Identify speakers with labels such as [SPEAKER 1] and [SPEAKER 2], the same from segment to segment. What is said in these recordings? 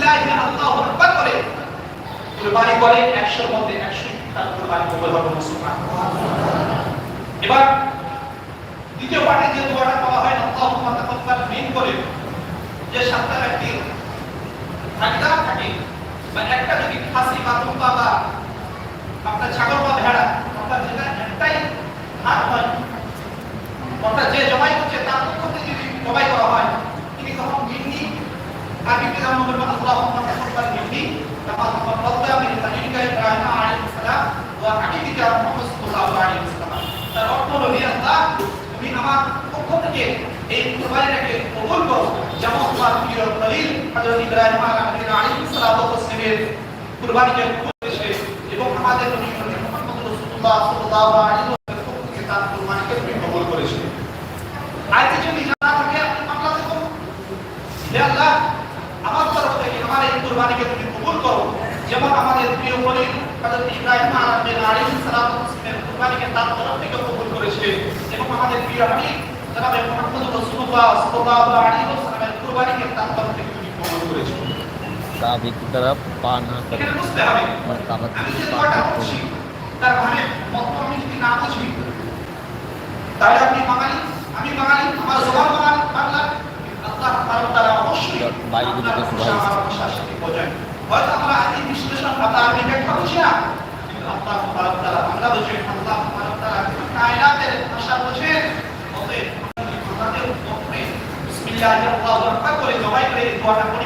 [SPEAKER 1] বিসমিল্লাহ আল্লাহু আকবার করে কুরবানি করে 100 মধ্যে 100 তার কুরবানি কবুল হবে মুসলমান এবার দ্বিতীয় পার্টে যে একটা যদি খাসি বা ভেড়া, অর্থাৎ একটাই হাত যে জবাই করছে তার পক্ষ থেকে যদি জবাই করা হয় তিনি তখন মিন্নি আরবিতে যেমন বলবেন আল্লাহুম্মা তাকাব্বাল মিন্নি কামা তাকাব্বালতা মিন তানিকা ইব্রাহিম আলাইহিস সালাম ওয়া হাবিবিকা মুহাম্মদ সাল্লাল্লাহু আলাইহি ওয়াসাল্লাম তার অর্থ হলো হে আল্লাহ তুমি আমার পক্ষ থেকে এই কুরবানিটাকে কবুল করো যেমন তোমার প্রিয় খলিল হযরত ইব্রাহিম আলাইহিস সালাতু ওয়াসসালামের কুরবানিকে করেছে এবং আমাদের নবী মুহাম্মদ রাসূলুল্লাহ সাল্লাল্লাহু আলাইহি ওয়াসাল্লামের পক্ষ থেকে তার কুরবানিকে তুমি কবুল করেছে আজকে যদি জানা থাকে আপনি মামলাতে করুন হে আল্লাহ আমার তরফ থেকে আমার এই কুরবানিকে তুমি কবুল করো যেমন আমাদের প্রিয় খলিল হযরত ইব্রাহিম আলাইহিস সালাতু ওয়াসসালামের কুরবানিকে তার তরফ থেকে কবুল করেছে এবং আমাদের প্রিয় হাবিব, জনাবে মুহাম্মদ রাসূলুল্লাহ সাল্লাল্লাহু আলাইহি ওয়াসাল্লামের কুরবানিকে তার তরফ থেকে তুমি কবুল করেছ
[SPEAKER 2] काबे की तरफ पा ना करें
[SPEAKER 1] এখানে বুঝতে হবে
[SPEAKER 2] और काबा
[SPEAKER 1] আমি
[SPEAKER 2] की
[SPEAKER 1] যে
[SPEAKER 2] तरफ
[SPEAKER 1] দোয়াটা
[SPEAKER 2] पा
[SPEAKER 1] করছি
[SPEAKER 2] करें
[SPEAKER 1] তার মানে মত আমি যদি না বুঝি তাহলে আপনি বাঙালি আমি বাঙালি আমার জবান বাঙালি বাংলা আল্লাহ তাআলা তারা অবশ্যই
[SPEAKER 2] বাইরে দিকে
[SPEAKER 1] আপনার
[SPEAKER 2] সুবহান।
[SPEAKER 1] ভাষা, আমার ভাষার সাথে বোঝায় হয়তো আমরা আজকে বিশ্লেষণ কথা আমি ব্যাখ্যা বুঝি না কিন্তু আল্লাহ তাআলা তারা বাংলা বোঝে আল্লাহ তাআলা তারা কায়নাতের ভাষা বোঝে অতএব আমাদের উপরে বিসমিল্লাহির আল্লাহু আকবার করে জবাই করে এই দোয়াটা করি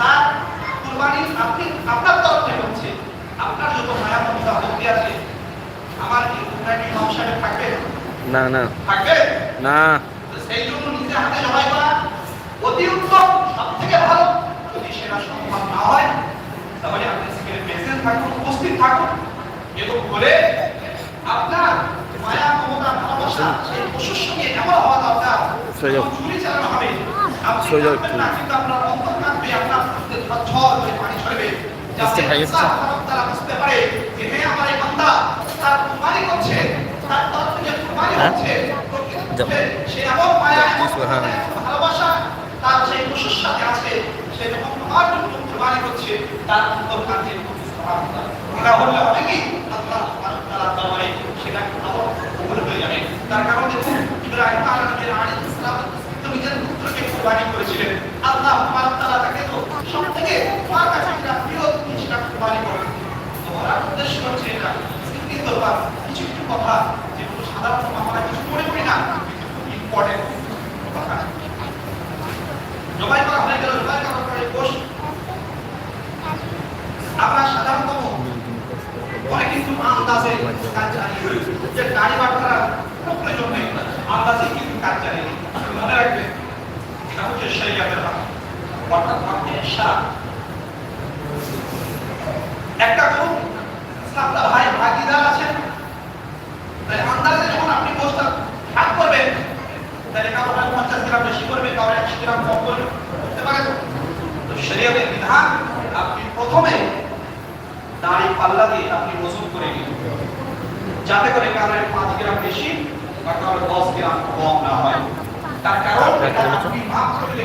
[SPEAKER 1] তার কুরবানি আপনি আপনার তরফে হচ্ছে। আপনার যত মায়া মমতা ভক্তি আছে আমার কি কুরবানি ইমাম থাকবে?
[SPEAKER 2] না না।
[SPEAKER 1] থাকবে? না। সেই জন্য নিজে হাতে জবাই করা অতি উত্তম সব থেকে ভালো। যদি সেটা সম্ভব না হয় তাহলে আপনি সেখানে প্রেজেন্ট থাকুন উপস্থিত থাকুন এবং বলে আপনার মায়া মমতা ভালোবাসা সেই পশুর সঙ্গে এমন হওয়া দরকার চুরি চালানো হবে
[SPEAKER 2] সোজা
[SPEAKER 1] হ্যাঁ আমার এই বান্দা তার কারণ ইব্রাহিম কুরবানি করেছিলেন। আল্লাহ তাআলা তাকে তো সব থেকে তার কাছে যেটা প্রিয় সেটা কুরবানি করেন। তো উদ্দেশ্য হচ্ছে এটা। কিন্তু বা কিছু কিছু কথা যেগুলো সাধারণত আমরা কিছু মনে করি না ইম্পর্টেন্ট কথা। জবাই করা হয়ে গেল, জবাই করার পরে গোশ আমরা সাধারণত অনেক কিন্তু আন্দাজে কাজ চালিয়ে যে গাড়ি বাটখারা প্রয়োজন নেই। আন্দাজে কিন্তু কাজ চালিয়ে মনে রাখবেন এটা হচ্ছে শরীয়তের হাত অর্থাৎ আপনি সারা একটা গরু আপনার ভাই ভাগিদার আছেন। তাই আন্দাজে যখন আপনি গোষ্ঠটা ভাগ করবেন, তাহলে কারও হয় পঞ্চাশ গ্রাম বেশি করবে, কারও একশো গ্রাম কম করবে, করতে পারেন। তো শরীয়তের বিধান, আপনি প্রথমে দাড়ি পাল্লা দিয়ে আপনি ওজন করে নিন। যাতে করে কারোর পাঁচ গ্রাম বেশি বা কারোর দশ গ্রাম কম না হয়। তার কারণ, আপনি মাপ করলে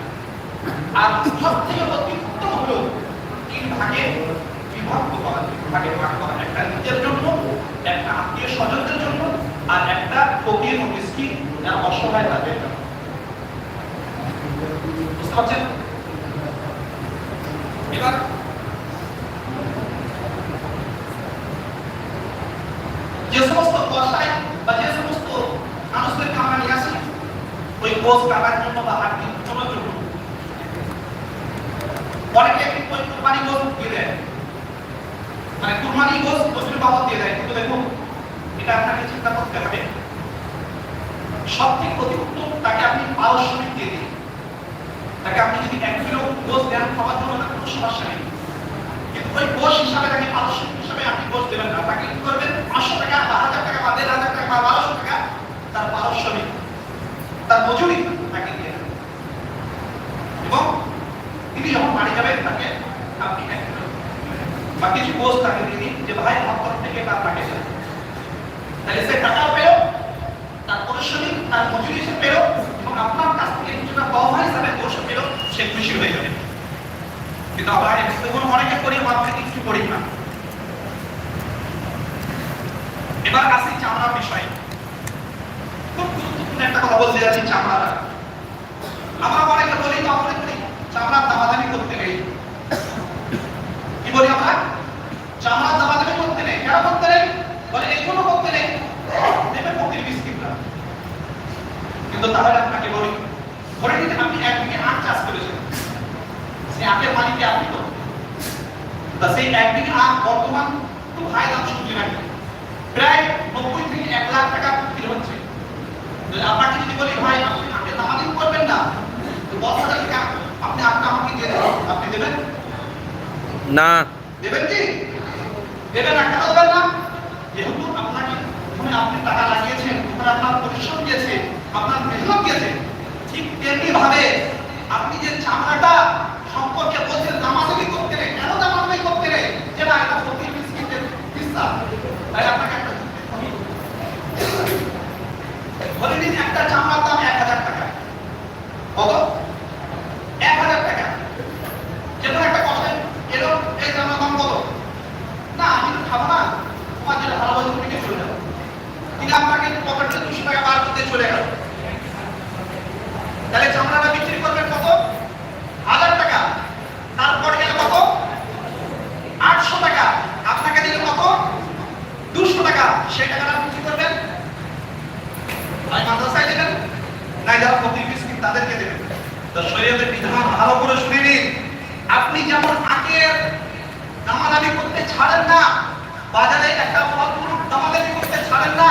[SPEAKER 1] আর সব থেকে অতি উত্তম হলো তিন ভাগে বিভক্ত করা তিন ভাগে ভাগ করা একটা নিজের জন্য, একটা আত্মীয় স্বজনদের জন্য, আর একটা ফকির ও মিসকিন অসহায় তাদের জন্য। এবার যে সমস্ত কষায় বা যে সমস্ত মানুষদেরকে আমরা নিয়ে আসি, ওই গোস কাটার জন্য বা উঠানোর জন্য অনেকে কুরবানি গোস দিয়ে দেয়। মানে কুরবানি গোস রসুল বাবা দিয়ে দেয়, কিন্তু দেখুন, এটা আপনাকে চিন্তা করতে হবে। সব থেকে অতি উত্তম তাকে আপনি পারস্যমিক দিয়ে দিন। তাকে আপনি যদি এক কিলো গোস দেন, খাওয়ার জন্য কোনো সমস্যা নেই। কিন্তু ওই গোস হিসাবে তাকে পারস্যমিক হিসাবে আপনি গোস দেবেন না। তাকে কি করবেন পাঁচশো টাকা বা হাজার টাকা বা দেড় হাজার টাকা বা বারোশো টাকা তার পারস্যমিক তার মজুরি তাকে দিয়ে দেবেন এবং তিনি যখন বাড়ি যাবেন তাকে আপনি এক কিলো বা কিছু গোস তাকে দিয়ে দিন যে ভাই আমার থেকে তাকে দেন তাহলে সে টাকা পেল, তার পরিশ্রমিক, তার মজুরি সে পেল এবং আপনার কাছ থেকে কিছুটা পাওয়া হিসাবে গোস পেল, সে খুশি হয়ে যাবে। কিন্তু আমরা দেখুন অনেকে করি, আমার থেকে কিছু করি না। এবার আসি চামড়ার বিষয়ে। খুব গুরুত্বপূর্ণ একটা কথা বলতে যাচ্ছি চামড়াটা। আমরা অনেকে বলি মনে করি, চামড়ার দামাদামি করতে কি বলি আমরা চামড়ার দামাদামি করতে নেই। কেন করতে নেই? বলে এই করতে নেই। দেবে পকির বিস্কিটটা কিন্তু তাহলে আপনাকে বলি, ধরে নিতে আপনি এক বিঘে আখ চাষ করেছেন। সেই আখের মালিককে আপনি তো। তা সেই এক বিঘে আখ বর্তমান খুব হাই দাম সবজি নাকি প্রায় নব্বই থেকে এক লাখ টাকা বিক্রি হচ্ছে। আপনাকে যদি বলি, ভাই, আপনি আখের দামাদামি করবেন না। দশ আপনি আপনি আমাকে দিয়ে দেবেন আপনি দেবেন?
[SPEAKER 2] না।
[SPEAKER 1] আপনি যে লাগিয়েছেন ওখানে আপনার পরিশ্রম দিয়েছে আপনার মেহনত দিয়েছে ঠিক তেমনি ভাবে আপনি যে চামড়াটা সম্পর্কে বলছেন দামাদামি করতে নেই কেন দামাদামি করতে নেই যে না এটা প্রতি বিস্কিটের পিস্তা তাই আপনাকে একটা বলে দিন একটা চামড়ার দাম এক হাজার টাকা কত এক হাজার টাকা যেমন একটা কথা এলো এই চামড়ার দাম কত না আমি তো খাব না তোমার যেটা ভালো বলছে তুমি চলে যাও তিনি আপনাকে পকেটে দুশো টাকা বার করতে চলে গেল তাহলে চামড়াটা বিক্রি করবেন কত হাজার টাকা তারপর গেলে কত আটশো টাকা আপনাকে দিলে কত দুশো টাকা সেই টাকাটা বিক্রি করবেন ভাই মাদ্রাসায় দেবেন না যারা প্রতি বিস্কিট তাদেরকে দেবেন তো শরীয়তের বিধান ভালো করে শুনে নিন আপনি যেমন আখের দামাদামি করতে ছাড়েন না বাজারে একটা ফল ফ্রুট দামাদামি করতে ছাড়েন না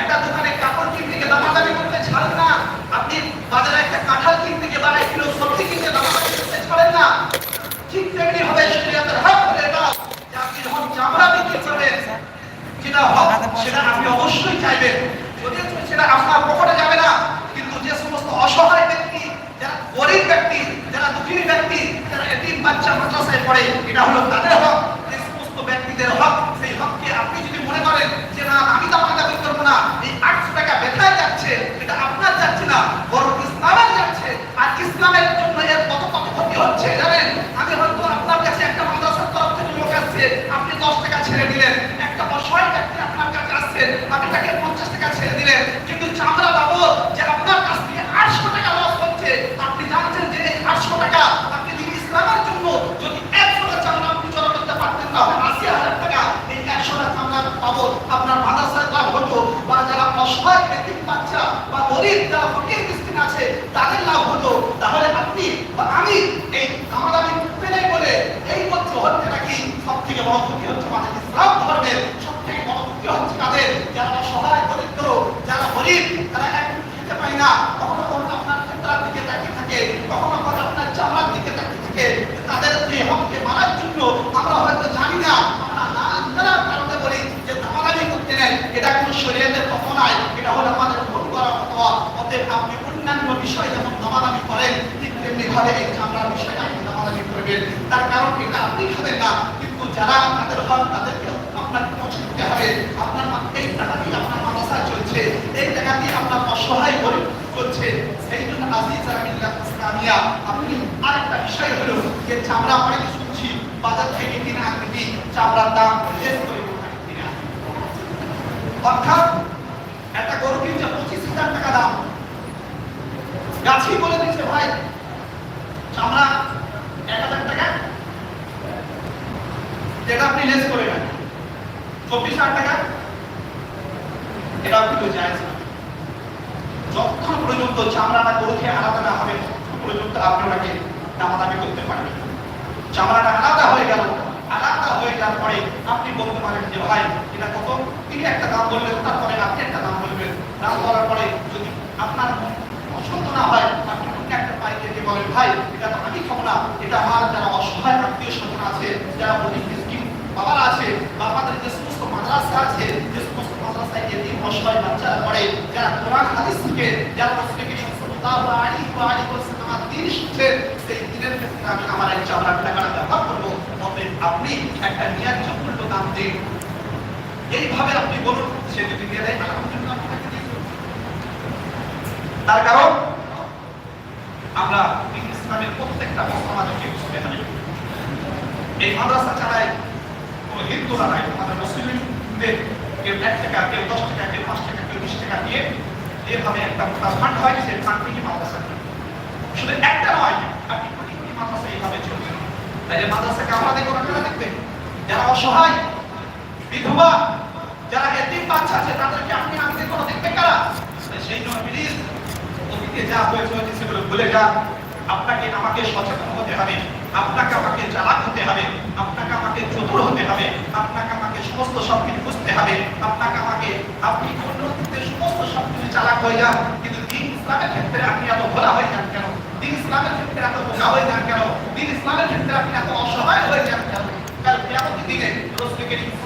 [SPEAKER 1] একটা দোকানে কাপড় কিনতে গিয়ে দামাদামি করতে ছাড়েন না আপনি বাজারে একটা কাঁঠাল কিনতে গিয়ে বা কিলো সবজি কিনতে করতে ছাড়েন না। ঠিক তেমনি হবে শরীয়তের হক হলে যে আপনি যখন চামড়া বিক্রি করবেন, যেটা হক, সেটা আপনি অবশ্যই চাইবেন। যদিও সেটা আপনার পকেটে যাবে না, কিন্তু যে সমস্ত অসহায় ব্যক্তি, যারা গরিব ব্যক্তি, যারা দুঃখী ব্যক্তি, যারা এতিম বাচ্চা মাদ্রাসায় পড়ে, এটা হলো তাদের হক। এই সমস্ত ব্যক্তিদের হক, সেই হককে আপনি যদি মনে করেন যে, না, আমি তো আমাকে দাবি করব না, এই না, বরং ইসলামের যাচ্ছে, আর ইসলামের জন্য এর কত কত ক্ষতি হচ্ছে, জানেন? আমি হয়তো আপনার কাছে একটা মাদ্রাসার তরফ থেকে লোক আসছে, আপনি দশ টাকা ছেড়ে দিলেন, একটা অসহায় ব্যক্তি আপনার কাছে আসছে, আপনি তাকে পঞ্চাশ টাকা ছেড়ে দিলেন, কিন্তু চামড়া বাবু যে আপনার কাছ থেকে আটশো টাকা লস হচ্ছে, আপনি জানছেন যে এই আটশো টাকা আপনি যদি ইসলামের জন্য যদি একশোটা চামড়া আপনি জড়ো করতে পারতেন তাহলে আশি হাজার টাকা এই একশোটা চামড়া পাবো আপনার মাদ্রাসায় লাভ হতো, বা যারা অসহায় ব্যক্তি বাচ্চা গরিব যারা ফকির মিসকিন আছে তাদের লাভ হতো। তাহলে আপনি বা আমি এই দামাদামি পেলে বলে এই মধ্যে হচ্ছে নাকি সব থেকে বড় ক্ষতি হচ্ছে আমাদের ইসলাম ধর্মের সব থেকে বড় ক্ষতি হচ্ছে তাদের যারা অসহায় দরিদ্র, যারা গরিব, তারা এক খেতে পায় না। কখনো কখনো আপনার ক্ষেত্রার দিকে তাকিয়ে থাকে, কখনো কখনো আপনার চামড়ার দিকে তাকিয়ে থাকে। তাদের এই হককে মারার জন্য আমরা হয়তো জানি না। আমরা না জানার কারণে বলি যে দামাদামি করতে নেন। এটা কোনো শরীয়তের কথা নয়। এটা হলো আমাদের অতএব আপনি অন্যান্য বিষয় যেমন দামাদামি করেন, ঠিক তেমনি ভাবে এই চামড়ার বিষয়ে আপনি দামাদামি করবেন। তার কারণ এটা আপনি খাবেন না, কিন্তু যারা আপনাদের হক, তাদেরকে আপনাকে পৌঁছে দিতে হবে। আপনার এই টাকা দিয়ে আপনার মাদ্রাসা চলছে, এই টাকা দিয়ে আপনার অসহায় গরিব চলছে। সেই জন্য আজিজ ইসলামিয়া, আপনি আরেকটা বিষয় হলো যে চামড়া অনেক শুনছি বাজার থেকে কিনে আনবি চামড়ার দাম লেস করে অর্থাৎ একটা গরু কিনছে পঁচিশ হাজার টাকা দাম গাছই বলে দিচ্ছে, ভাই আমরা এক হাজার টাকা? যেটা আপনি লেস করে নেন, চব্বিশ হাজার টাকা? এটা কিন্তু জায়জ না যতক্ষণ পর্যন্ত চামড়াটা গরুকে আলাদা না হবে, ততক্ষণ পর্যন্ত আপনি ওনাকে দামাদামি করতে পারবেন চামড়াটা আলাদা হয়ে গেল, আলাদা হয়ে যাওয়ার পরে আপনি বলতে পারেন যে, ভাই, এটা কত? তিনি একটা দাম বললেন, তারপরে আপনি একটা দাম বলবেন। দাম বলার পরে না হয়, আপনি একটা পাইকারি বলেন, ভাই, এটা তো আমি খাব না এটা আমার যারা অসহায় আত্মীয় স্বজন আছে, যারা মিসকিন বাবারা আছে, বা যে সমস্ত মাদ্রাসা আছে, যে সমস্ত মাদ্রাসায় যে দিন অসহায় বাচ্চারা পড়ে, যারা কোরআন, হাদিস শিখে, যারা ব্যবহার করব। তবে আপনি বলুন দিয়ে দেয় দিয়ে। তার কারণ আমরা ইসলামের প্রত্যেকটা সমাজকে হবে এই মাদ্রাসা ছাড়াই কোনো হিন্দুরা নাই আমাদের মুসলিমদের কেউ এক টাকা, কেউ দশ টাকা, কেউ পাঁচ টাকা, কেউ বিশ টাকা দিয়ে যেভাবে একটা মোটা ফান্ড হয়, সেই ফান্ড থেকে মাদ্রাসা শুধু একটা নয় আপনি কোটি কোটি মাদ্রাসা এইভাবে চলবে। তাই যে মাদ্রাসাকে আমাদের কোনো টাকা দেখবে? যারা অসহায়, বিধবা, যারা এতিম বাচ্চা আছে, তাদেরকে আপনি আমাকে কোনো দেখবে কারা সেই জন্য প্লিজ অতীতে যা হয়েছে সেগুলো ভুলে যান আপনাকে আমাকে সচেতন হতে হবে। আপনাকে আমাকে চালাক হতে হবে। আপনাকে আমাকে চতুর হতে হবে। আপনাকে আমাকে সমস্ত সব কিছু বুঝতে হবে। আপনাকে আমাকে আপনি অন্যদের সমস্ত সবকিছু চালাক হয়ে যান। কিন্তু দিন ইসলামের ক্ষেত্রে আপনি এত ভোলা হয়ে যান কেন? দিন ইসলামের ক্ষেত্রে এত বোকা হয়ে যান কেন? দিন ইসলামের ক্ষেত্রে আপনি এত অসহায় হয়ে যান কেন কাল কিয়ামতের দিনে রাসূল করিম সাল্লাল্লাহু আলাইহি ওয়া আলিহি ওয়াসাল্লাম বা আল্লাহ তাআলা তাআলা যখন আপনাকে প্রশ্ন করবে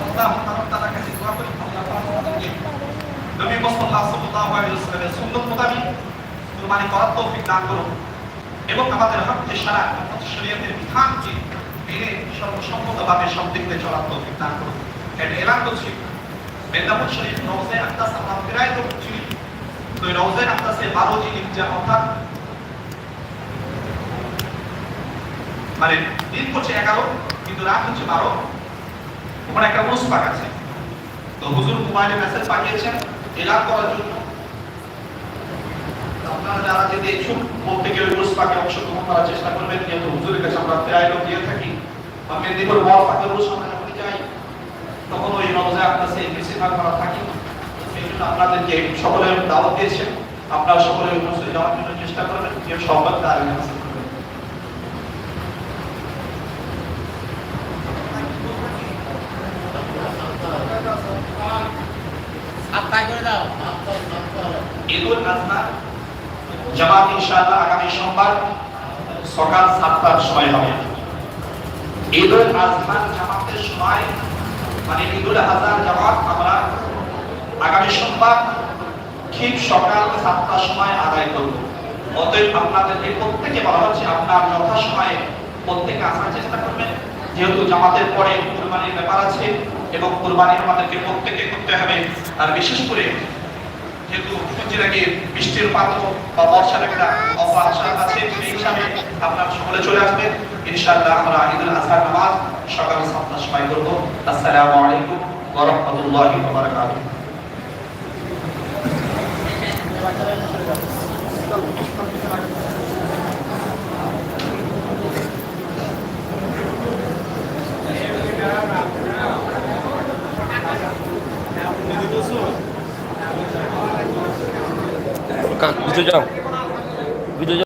[SPEAKER 1] আল্লাহ তাআলার নবী মুস্তাফা সাল্লাল্লাহু আলাইহি ওয়াসাল্লামের সুন্নাত মোতাবেক কুরবানি করার তৌফিক দান করুন এবং আমাদের হককে সারা আমাদের শরীয়তের বিধানকে মেনে সর্বসম্মতভাবে সব দিক দিয়ে চলার তৌফিক দান করুন। এটা এলান করছি। মেদিনীপুর শরীফ রওজে আকদাস আমরা প্রায় তো চিনি তো রওজে আকদাসে বারো জিনিস অর্থাৎ মানে দিন হচ্ছে এগারো, কিন্তু রাত হচ্ছে বারো। ওখানে একটা উরুস পাক আছে। তো হুজুর মোবাইলে মেসেজ পাঠিয়েছেন, এলান করার জন্য। আপনারা যারা ইচ্ছুক বলতে গেলে অংশগ্রহণ করার চেষ্টা করবেন, যেহেতু হুজুরের কাছে আমরা প্রায় দিয়ে থাকি, বা মেদিনীপুর যাই, তখন ওই রমজান আপনার সেই বেশিরভাগ করা থাকি। সেই জন্য আপনাদেরকে সকলের দাওয়াত দিয়েছেন। আপনারা সকলে উপস্থিত যাওয়ার জন্য চেষ্টা করবেন। যে সম্পদ হাসিল করবেন
[SPEAKER 3] আত্মায় করে দাও
[SPEAKER 1] জামাত ইনশাআল্লাহ আগামী সোমবার সকাল সাতটার সময় হবে। ঈদুল আজহার জামাতের সময় মানে ঈদুল আজহার জামাত আমরা আগামী সোমবার ঠিক সকাল সাতটার সময় আদায় করব। অতএব আপনাদেরকে প্রত্যেকে বলা হচ্ছে, আপনার যথাসময়ে প্রত্যেকে আসার চেষ্টা করবেন। যেহেতু জামাতের পরে কুরবানির ব্যাপার আছে এবং কুরবানি আমাদেরকে প্রত্যেকে করতে হবে। আর বিশেষ করে যেহেতু বৃষ্টির পাত্র বা বর্ষার একটা আছে, সেই হিসাবে আপনারা সকলে চলে আসবেন। ইনশাআল্লাহ আমরা ঈদুল আজহার নামাজ সকাল সাতটার সময় করব। আসসালামু আলাইকুম ওয়া রাহমাতুল্লাহি ওয়া বারাকাতুহু।
[SPEAKER 2] কা- ভিতরে যাও। ভিতরে